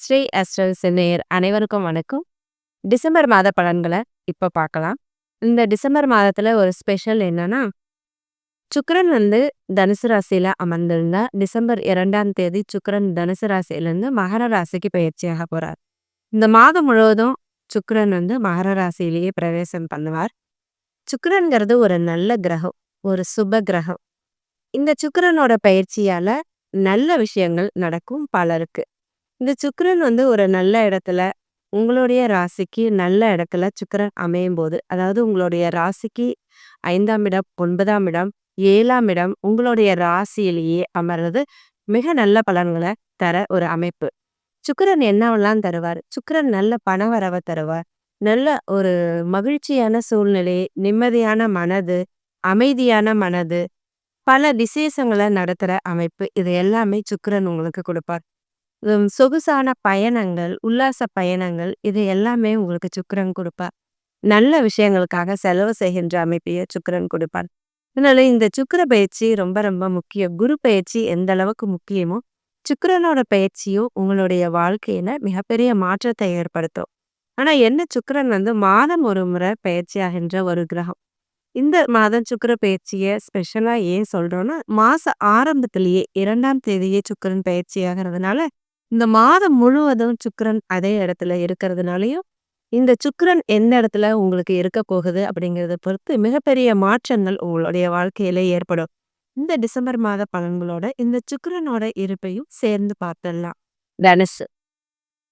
ஸ்ரீ அஸ்ட்ரல்ஸ் சென்னையர் அனைவருக்கும் வணக்கம். டிசம்பர் மாத பலன்களை இப்போ பார்க்கலாம். இந்த டிசம்பர் மாதத்துல ஒரு ஸ்பெஷல் என்னன்னா சுக்கரன் வந்து தனுசு ராசியில் அமர்ந்திருந்தா டிசம்பர் இரண்டாம் தேதி சுக்கரன் தனுசு ராசியிலேருந்து மகர ராசிக்கு பயிற்சியாக போகிறார் இந்த மாதம் முழுவதும் சுக்கரன் வந்து மகர ராசியிலேயே பிரவேசம் பண்ணுவார். சுக்கிரன்கிறது ஒரு நல்ல கிரகம் ஒரு சுப கிரகம். இந்த சுக்கரனோட பயிற்சியால நல்ல விஷயங்கள் நடக்கும் பலருக்கு. இந்த சுக்கரன் வந்து ஒரு நல்ல இடத்துல உங்களுடைய ராசிக்கு நல்ல இடத்துல சுக்கிரன் அமையும் போது அதாவது உங்களுடைய ராசிக்கு ஐந்தாம் இடம் ஒன்பதாம் இடம் ஏழாம் இடம் உங்களுடைய ராசியிலேயே அமர்றது மிக நல்ல பலன்களை தர ஒரு அமைப்பு. சுக்கரன் என்னவெல்லாம் தருவார்? சுக்கிரன் நல்ல பணவரவை தருவார். நல்ல ஒரு மகிழ்ச்சியான சூழ்நிலை நிம்மதியான மனது அமைதியான மனது பல விசேஷங்களை நடத்துகிற அமைப்பு இது எல்லாமே சுக்கரன் உங்களுக்கு கொடுப்பார். சொகுசான பயணங்கள் உல்லாச பயணங்கள் இது எல்லாமே உங்களுக்கு சுக்கிரன் கொடுப்பார் நல்ல விஷயங்களுக்காக செலவு செய்கின்ற அமைப்பையே சுக்கரன் கொடுப்பார். அதனால இந்த சுக்கர பயிற்சி ரொம்ப ரொம்ப முக்கியம். குரு பயிற்சி எந்த அளவுக்கு முக்கியமோ சுக்கரனோட பயிற்சியும் உங்களுடைய வாழ்க்கையில மிகப்பெரிய மாற்றத்தை ஏற்படுத்தும். ஆனா என்ன சுக்கரன் வந்து மாதம் ஒரு முறை பயிற்சியாகின்ற ஒரு கிரகம். இந்த மாதம் சுக்கர பயிற்சியை ஸ்பெஷலா ஏன் சொல்றோம்னா மாச ஆரம்பத்திலேயே இரண்டாம் தேதியே சுக்கரன் பயிற்சி ஆகிறதுனால இந்த மாதம் முழுவதும் சுக்கரன் அதே இடத்துல இருக்கிறதுனாலையும் இந்த சுக்கரன் எந்த இடத்துல உங்களுக்கு இருக்க போகுது அப்படிங்கிறத பொறுத்து மிகப்பெரிய மாற்றங்கள் உங்களுடைய வாழ்க்கையில ஏற்படும். இந்த டிசம்பர் மாத பலன்களோட இந்த சுக்கரனோட இருப்பையும் சேர்ந்து பார்த்துடலாம். தனுசு.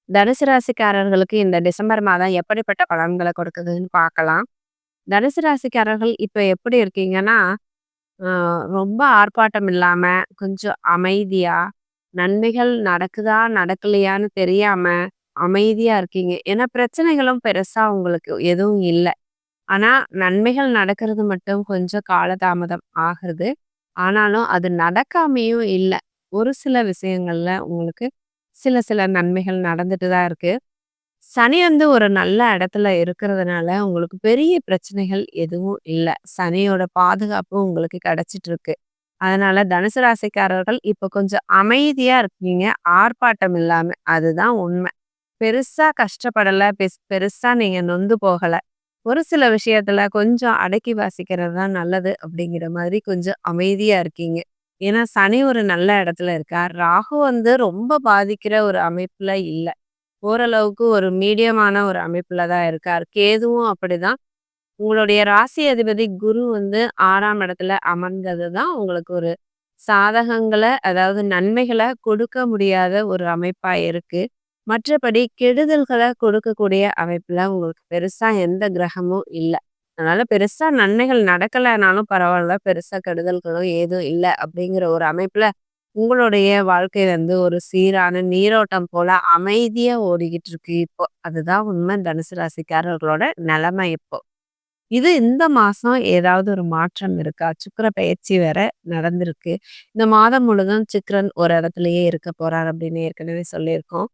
தனுசு ராசிக்காரர்களுக்கு இந்த டிசம்பர் மாதம் எப்படிப்பட்ட பலன்களை கொடுக்குதுன்னு பார்க்கலாம். தனுசு ராசிக்காரர்கள் இப்போ எப்படி இருக்கீங்கன்னா ரொம்ப ஆர்ப்பாட்டம் இல்லாம கொஞ்சம் அமைதியா நன்மைகள் நடக்குதா நடக்கலையான்னு தெரியாம அமைதியா இருக்கீங்க. ஏன்னா பிரச்சனைகளும் பெருசா உங்களுக்கு எதுவும் இல்லை. ஆனா நன்மைகள் நடக்கிறது மட்டும் கொஞ்சம் காலதாமதம் ஆகுறது. ஆனாலும் அது நடக்காமையும் இல்லை. ஒரு சில விஷயங்கள்ல உங்களுக்கு சில சில நன்மைகள் நடந்துட்டு தான் இருக்கு. சனி வந்து ஒரு நல்ல இடத்துல இருக்கிறதுனால உங்களுக்கு பெரிய பிரச்சனைகள் எதுவும் இல்லை. சனியோட பாதுகாப்பு உங்களுக்கு கிடைச்சிட்டு இருக்கு. அதனால தனுசு ராசிக்காரர்கள் இப்ப கொஞ்சம் அமைதியா இருக்கீங்க. ஆர்ப்பாட்டம் இல்லாம. அதுதான் உண்மை. பெருசா கஷ்டப்படல. பெஸ் பெருசா நீங்க நொந்து போகல. ஒரு சில விஷயத்துல கொஞ்சம் அடக்கி வாசிக்கிறது தான் நல்லது அப்படிங்கிற மாதிரி கொஞ்சம் அமைதியா இருக்கீங்க. ஏன்னா சனி ஒரு நல்ல இடத்துல இருக்கார். ராகு வந்து ரொம்ப பாதிக்கிற ஒரு அமைப்புல இல்லை. ஓரளவுக்கு ஒரு மீடியமான ஒரு அமைப்புல தான் இருக்கார். கேதுவும் அப்படிதான். உங்களுடைய ராசி அதிபதி குரு வந்து ஆறாம் இடத்துல அமர்ந்தது தான் உங்களுக்கு ஒரு சாதகங்களை அதாவது நன்மைகளை கொடுக்க முடியாத ஒரு அமைப்பா இருக்கு. மற்றபடி கெடுதல்களை கொடுக்கக்கூடிய அமைப்புல உங்களுக்கு பெருசா எந்த கிரகமும் இல்லை. அதனால பெருசா நன்மைகள் நடக்கலைனாலும் பரவாயில்ல பெருசா கெடுதல்களும் ஏதும் இல்லை அப்படிங்கிற ஒரு அமைப்புல உங்களுடைய வாழ்க்கை வந்து ஒரு சீரான நீரோட்டம் போல அமைதியா ஓடிக்கிட்டு இருக்கு இப்போ. அதுதான் உண்மை தனுசு ராசிக்காரர்களோட நிலைமை இப்போ. இது இந்த மாதம் ஏதாவது ஒரு மாற்றம் இருக்கா? சுக்கர பயிற்சி வேற நடந்திருக்கு. இந்த மாதம் முழுதும் சுக்கரன் ஒரு இடத்துலயே இருக்க போறார் அப்படின்னு ஏற்கனவே சொல்லியிருக்கோம்.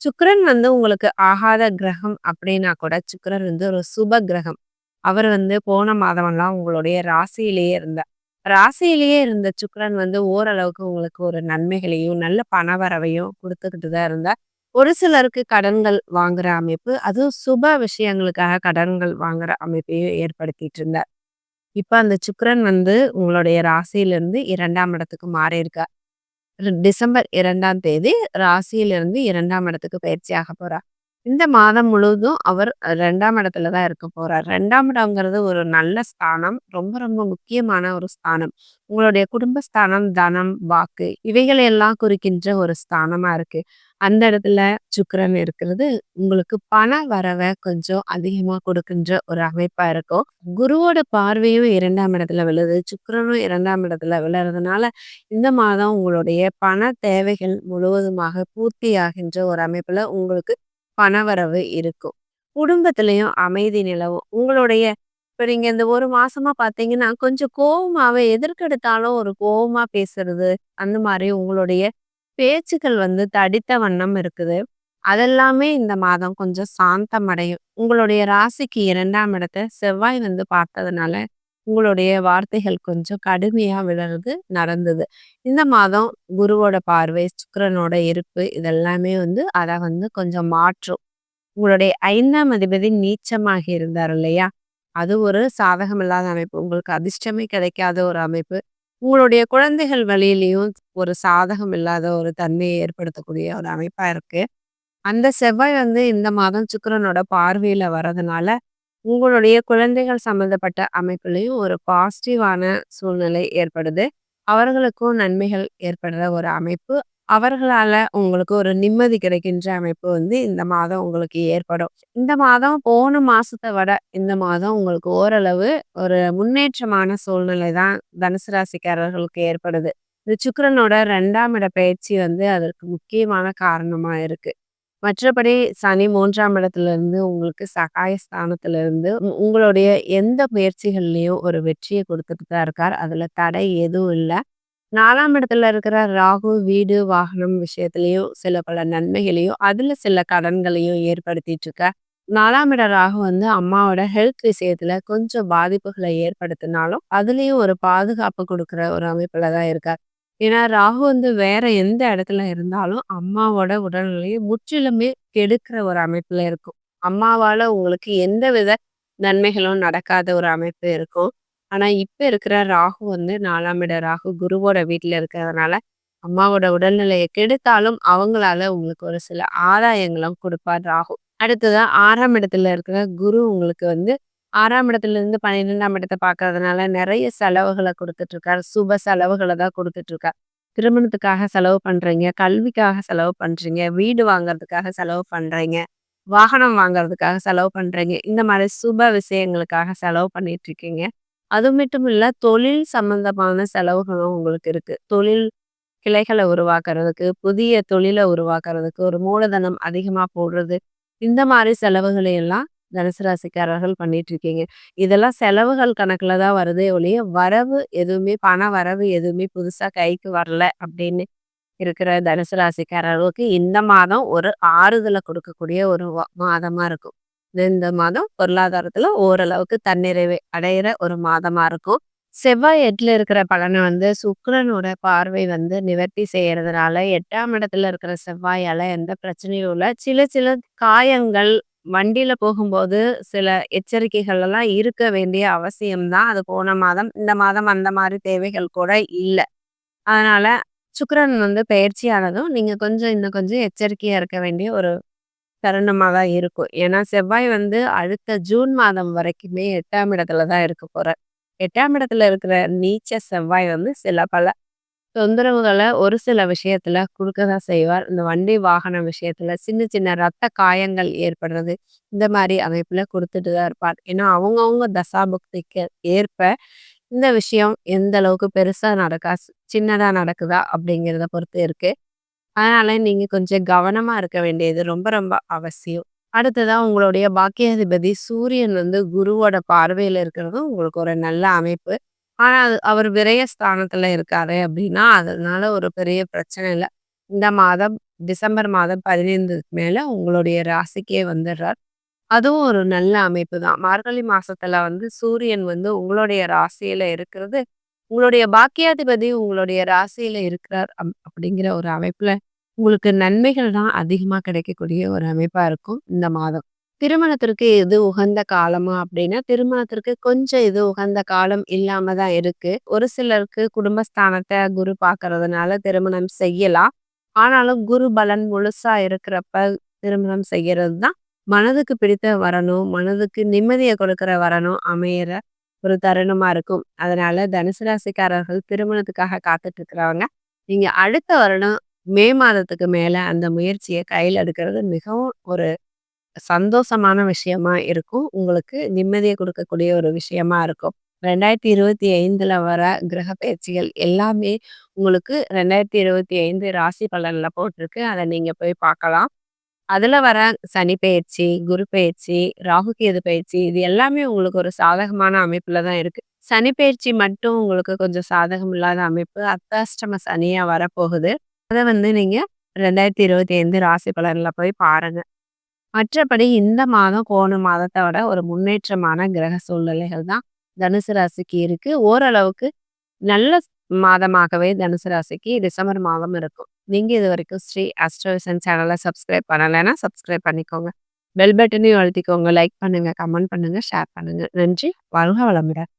சுக்கரன் வந்து உங்களுக்கு ஆகாத கிரகம் அப்படின்னா கூட சுக்கரன் வந்து ஒரு சுப கிரகம். அவர் வந்து போன மாதமெல்லாம் உங்களுடைய ராசியிலேயே இருந்தார். ராசியிலேயே இருந்த சுக்கரன் வந்து ஓரளவுக்கு உங்களுக்கு ஒரு நன்மைகளையும் நல்ல பணவரவையும் கொடுத்துக்கிட்டு தான் இருந்தார். ஒரு சிலருக்கு கடன்கள் வாங்குற அமைப்பு அதுவும் சுப விஷயங்களுக்காக கடன்கள் வாங்குற அமைப்பையும் ஏற்படுத்திட்டு இருந்தார். இப்ப அந்த சுக்கரன் வந்து உங்களுடைய ராசியிலிருந்து இரண்டாம் இடத்துக்கு மாறி இருக்கா டிசம்பர் இரண்டாம் தேதி ராசியிலிருந்து இரண்டாம் இடத்துக்கு பயிற்சியாக போறார். இந்த மாதம் முழுவதும் அவர் ரெண்டாம் இடத்துல தான் இருக்க போறார். ரெண்டாம் இடம்ங்கிறது ஒரு நல்ல ஸ்தானம் ரொம்ப ரொம்ப முக்கியமான ஒரு ஸ்தானம். உங்களுடைய குடும்ப ஸ்தானம் தனம் வாக்கு இவைகளை எல்லாம் குறிக்கின்ற ஒரு ஸ்தானமா இருக்கு. அந்த இடத்துல சுக்கரன் இருக்கிறது உங்களுக்கு பண வரவை கொஞ்சம் அதிகமா கொடுக்கின்ற ஒரு அமைப்பா இருக்கும். குருவோட பார்வையும் இரண்டாம் இடத்துல விழுது சுக்கரனும் இரண்டாம் இடத்துல விழுறதுனால இந்த மாதம் உங்களுடைய பண தேவைகள் முழுவதுமாக பூர்த்தி ஆகின்ற ஒரு அமைப்புல உங்களுக்கு பணவரவு இருக்கும். குடும்பத்திலையும் அமைதி நிலவும். உங்களுடைய இப்ப நீங்க இந்த ஒரு மாசமா பாத்தீங்கன்னா கொஞ்சம் கோவமாவே எதற்கெடுத்தாலும் ஒரு கோவமா பேசுறது அந்த மாதிரி உங்களுடைய பேச்சுக்கள் வந்து தடித்த வண்ணம் இருக்குது அதெல்லாமே இந்த மாதம் கொஞ்சம் சாந்தம் அடையும் உங்களுடைய ராசிக்கு இரண்டாம் இடத்த செவ்வாய் வந்து பார்த்ததுனால உங்களுடைய வார்த்தைகள் கொஞ்சம் கடுமையாக விழறது நடந்தது. இந்த மாதம் குருவோட பார்வை, சுக்கரனோட இருப்பு இதெல்லாமே வந்து அதை வந்து கொஞ்சம் மாற்றும். உங்களுடைய ஐந்தாம் அதிபதி நீச்சமாகி இருந்தார் இல்லையா? அது ஒரு சாதகம் இல்லாத அமைப்பு. உங்களுக்கு அதிர்ஷ்டமே கிடைக்காத ஒரு அமைப்பு. உங்களுடைய குழந்தைகள் வழியிலயும் ஒரு சாதகம் இல்லாத ஒரு தன்மையை ஏற்படுத்தக்கூடிய ஒரு அமைப்பா இருக்கு. அந்த செவ்வாய் வந்து இந்த மாதம் சுக்கிரனோட பார்வையில வர்றதுனால உங்களுடைய குழந்தைகள் சம்மந்தப்பட்ட அமைப்புலயும் ஒரு பாசிட்டிவான சூழ்நிலை ஏற்படுது. அவர்களுக்கும் நன்மைகள் ஏற்படுற ஒரு அமைப்பு. அவர்களால் உங்களுக்கு ஒரு நிம்மதி கிடைக்கின்ற அமைப்பு வந்து இந்த மாதம் உங்களுக்கு ஏற்படும். இந்த மாதம் போன மாதத்தை விட இந்த மாதம் உங்களுக்கு ஓரளவு ஒரு முன்னேற்றமான சூழ்நிலை தான் தனுசு ராசிக்காரர்களுக்கு ஏற்படுது. இந்த சுக்கரனோட ரெண்டாம் இட பயிற்சி வந்து அதற்கு முக்கியமான காரணமா இருக்கு. மற்றபடி சனி மூன்றாம் இடத்துல இருந்து உங்களுக்கு சகாய ஸ்தானத்திலிருந்து உங்களுடைய எந்த முயற்சிகள்லேயும் ஒரு வெற்றியை கொடுத்துட்டு தான் இருக்கார். அதில் தடை எதுவும் இல்லை நாலாம் இடத்துல இருக்கிற ராகு வீடு, வாகனம் விஷயத்திலயும் சில பல நன்மைகளையும், அதுல சில கடன்களையும் ஏற்படுத்திட்டு இருக்க நாலாம் இட ராகு வந்து அம்மாவோட ஹெல்த் விஷயத்துல கொஞ்சம் பாதிப்புகளை ஏற்படுத்தினாலும், அதுலயும் ஒரு பாதுகாப்பு கொடுக்குற ஒரு அமைப்புல தான் இருக்கார். ஏன்னா ராகு வந்து வேற எந்த இடத்துல இருந்தாலும், அம்மாவோட உடல்நிலையை முற்றிலுமே கெடுக்கிற ஒரு அமைப்புல இருக்கும். அம்மாவால உங்களுக்கு எந்த வித நன்மைகளும் நடக்காத ஒரு அமைப்பு இருக்கும். ஆனா இப்ப இருக்கிற ராகு வந்து நாலாம் இட ராகு குருவோட வீட்டில் இருக்கிறதுனால, அம்மாவோட உடல்நிலையை கெடுத்தாலும் அவங்களால உங்களுக்கு ஒரு சில ஆதாயங்களும் கொடுப்பார் ராகு. அடுத்ததான் ஆறாம் இடத்துல இருக்கிற குரு உங்களுக்கு வந்து ஆறாம் இடத்துல இருந்து பன்னிரெண்டாம் இடத்தை பார்க்கறதுனால நிறைய செலவுகளை கொடுத்துட்டு இருக்கார். சுப செலவுகளை தான் கொடுத்துட்டு இருக்கார். திருமணத்துக்காக செலவு பண்றீங்க, கல்விக்காக செலவு பண்றீங்க, வீடு வாங்குறதுக்காக செலவு பண்றீங்க, வாகனம் வாங்குறதுக்காக செலவு பண்றீங்க. இந்த மாதிரி சுப விஷயங்களுக்காக செலவு பண்ணிட்டு இருக்கீங்க. அது மட்டும் இல்ல தொழில் சம்பந்தமான செலவுகளும் உங்களுக்கு இருக்கு. தொழில் கிளைகளை உருவாக்குறதுக்கு, புதிய தொழிலை உருவாக்குறதுக்கு, ஒரு மூலதனம் அதிகமா போடுறது. இந்த மாதிரி செலவுகளை எல்லாம் தனுசு ராசிக்காரர்கள் பண்ணிட்டு இருக்கீங்க. இதெல்லாம் செலவுகள் கணக்குல தான் வருதே ஒழிய, வரவு எதுவுமே பண வரவு எதுவுமே புதுசா கைக்கு வரல அப்படின்னு இருக்கிற தனுசு ராசிக்காரர்களுக்கு இந்த மாதம் ஒரு ஆறுதலை கொடுக்கக்கூடிய ஒரு மாதமாக மாதமா இருக்கும். இந்த மாதம் பொருளாதாரத்துல ஓரளவுக்கு தன்னிறைவு அடையிற ஒரு மாதமா இருக்கும். செவ்வாய் எட்டில் இருக்கிற பலனை வந்து சுக்கரனோட பார்வை வந்து நிவர்த்தி செய்யறதுனால எட்டாம் இடத்துல இருக்கிற செவ்வாயால எந்த பிரச்சனையும் இல்லை சில சில காயங்கள், வண்டியில போகும்போது சில எச்சரிக்கைகள் எல்லாம் இருக்க வேண்டிய அவசியம்தான் அது போன மாதம். இந்த மாதம் அந்த மாதிரி தேவைகள் கூட இல்லை அதனால சுக்கரன் வந்து பயிற்சியானதும் நீங்க கொஞ்சம் இன்னும் கொஞ்சம் எச்சரிக்கையா இருக்க வேண்டிய ஒரு தருணமாக தான் இருக்கும். ஏன்னா செவ்வாய் வந்து அடுத்த ஜூன் மாதம் வரைக்குமே எட்டாம் இடத்துல தான் இருக்க போறார். எட்டாம் இடத்துல இருக்கிற நீச்ச செவ்வாய் வந்து சில பல தொந்தரவுகளை ஒரு சில விஷயத்துல கொடுக்க தான் செய்வார். இந்த வண்டி, வாகன விஷயத்துல சின்ன சின்ன ரத்த காயங்கள் ஏற்படுறது, இந்த மாதிரி அமைப்புல கொடுத்துட்டு தான் இருப்பார். ஏன்னா அவங்கவுங்க தசாபுக்திக்கு ஏற்ப இந்த விஷயம் எந்த அளவுக்கு பெருசா நடக்கா, சின்னதா நடக்குதா அப்படிங்கிறத பொறுத்து இருக்கு. அதனால நீங்க கொஞ்சம் கவனமா இருக்க வேண்டியது ரொம்ப ரொம்ப அவசியம். அடுத்ததா உங்களுடைய பாக்கியாதிபதி சூரியன் வந்து குருவோட பார்வையில இருக்கிறதும் உங்களுக்கு ஒரு நல்ல அமைப்பு. ஆனா அது அவர் விரயஸ்தானத்துல இருக்காரு அப்படின்னா, அதனால ஒரு பெரிய பிரச்சனை இல்ல. இந்த மாதம் டிசம்பர் மாதம் 15க்கு மேல உங்களுடைய ராசிக்கே வந்துடுறார். அதுவும் ஒரு நல்ல அமைப்பு தான். மார்கழி மாசத்துல வந்து சூரியன் வந்து உங்களுடைய ராசியில இருக்கிறது, உங்களுடைய பாக்கியாதிபதி உங்களுடைய ராசியில இருக்கிறார் அப் அப்படிங்கிற ஒரு அமைப்புல, உங்களுக்கு நன்மைகள் தான் அதிகமா கிடைக்கக்கூடிய ஒரு அமைப்பா இருக்கும் இந்த மாதம். திருமணத்திற்கு எது உகந்த காலமா அப்படின்னா, திருமணத்திற்கு கொஞ்சம் இது உகந்த காலம் இல்லாம தான் இருக்கு. ஒரு சிலருக்கு குடும்பஸ்தானத்த குரு பார்க்கறதுனால திருமணம் செய்யலாம். ஆனாலும் குரு பலன் முழுசா இருக்கிறப்ப திருமணம் செய்யறது தான் மனதுக்கு பிடித்த வரனும், மனதுக்கு நிம்மதிய கொடுக்கிற வரனும் அமையிற ஒரு தருணமா இருக்கும். அதனால தனுசு ராசிக்காரர்கள் திருமணத்துக்காக காத்துட்டு இருக்கிறவங்க, நீங்க அடுத்த வருடம் மே மாதத்துக்கு மேல அந்த முயற்சிய கையில எடுக்கிறது மிகவும் ஒரு சந்தோஷமான விஷயமா இருக்கும். உங்களுக்கு நிம்மதிய குடுக்கக்கூடிய ஒரு விஷயமா இருக்கும். 2025ல வர கிரக பெயர்ச்சிகள் எல்லாமே உங்களுக்கு 2025 ராசி பலன்ல போட்டிருக்கு. அத நீங்க போய் பார்க்கலாம். அதுல வர சனி பெயர்ச்சி, குரு பெயர்ச்சி, ராகு கேது பெயர்ச்சி இது எல்லாமே உங்களுக்கு ஒரு சாதகமான அமைப்புல தான் இருக்கு. சனி பெயர்ச்சி மட்டும் உங்களுக்கு கொஞ்சம் சாதகம் இல்லாத அமைப்பு. அர்த்தாஷ்டம சனியா வரப்போகுது. அதை வந்து நீங்கள் ரெண்டாயிரத்தி இருபத்தி ஐந்து ராசி பலனில் போய் பாருங்க. மற்றபடி இந்த மாதம் கோணு மாதத்தோட விட ஒரு முன்னேற்றமான கிரக சூழ்நிலைகள் தான் தனுசு ராசிக்கு இருக்கு. ஓரளவுக்கு நல்ல மாதமாகவே தனுசு ராசிக்கு டிசம்பர் மாதம் இருக்கும். நீங்கள் இது வரைக்கும் ஸ்ரீ அஸ்ட்ரோவிசன் சேனலை சப்ஸ்கிரைப் பண்ணலைன்னா, சப்ஸ்கிரைப் பண்ணிக்கோங்க. பெல் பட்டனையும் அழுத்திக்கோங்க. லைக் பண்ணுங்க, கமெண்ட் பண்ணுங்க, ஷேர் பண்ணுங்கள் நன்றி. வாழ்க வளமுடன்.